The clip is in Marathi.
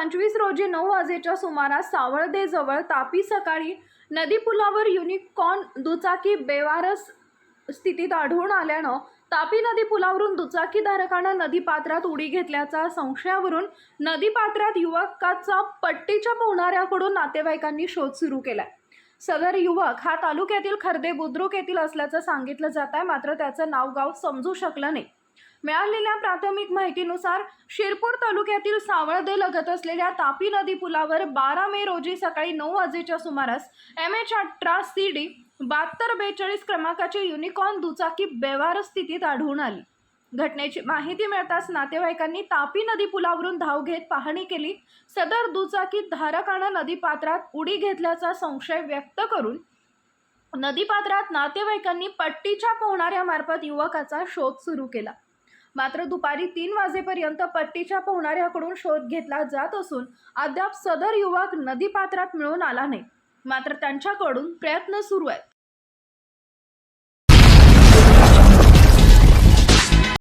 पंचवीस रोजी नऊ वाजेच्या सुमारास सावळदेजवळ तापी सकाळी नदी पुलावर युनिकॉर्न दुचाकी बेवारस स्थितीत आढळून आल्यानं तापी नदी पुलावरून दुचाकीधारकानं नदीपात्रात उडी घेतल्याचा संशयावरून नदीपात्रात युवकाचा पट्टीच्या पोहणाऱ्याकडून नातेवाईकांनी शोध सुरू केला सदर युवक हा तालुक्यातील खर्दे बुद्रुक येथील असल्याचं सांगितलं जात आहे मात्र त्याचं नाव गाव समजू शकलं नाही. मिळालेल्या प्राथमिक माहितीनुसार शिरपूर तालुक्यातील सावळदे लगत असलेल्या तापी नदी पुलावर बारा मे रोजी सकाळी नऊ वाजेच्या सुमारास एम एच अठरा सी डी बहात्तर बेचाळीस क्रमांकाची युनिकॉर्न दुचाकी बेवार स्थितीत आढळून आली. घटनेची माहिती मिळताच नातेवाईकांनी तापी नदी पुलावरून धाव घेत पाहणी केली. सदर दुचाकी धारकानं नदीपात्रात उडी घेतल्याचा संशय व्यक्त करून नदीपात्रात नातेवाईकांनी पट्टीच्या पोहणाऱ्यामार्फत युवकाचा शोध सुरू केला. मात्र दुपारी तीन वाजेपर्यंत पट्टीच्या पोहणाऱ्याकडून शोध घेतला जात असून अद्याप सदर युवक नदीपात्रात मिळून आला नाही. मात्र त्यांच्याकडून प्रयत्न सुरू आहेत.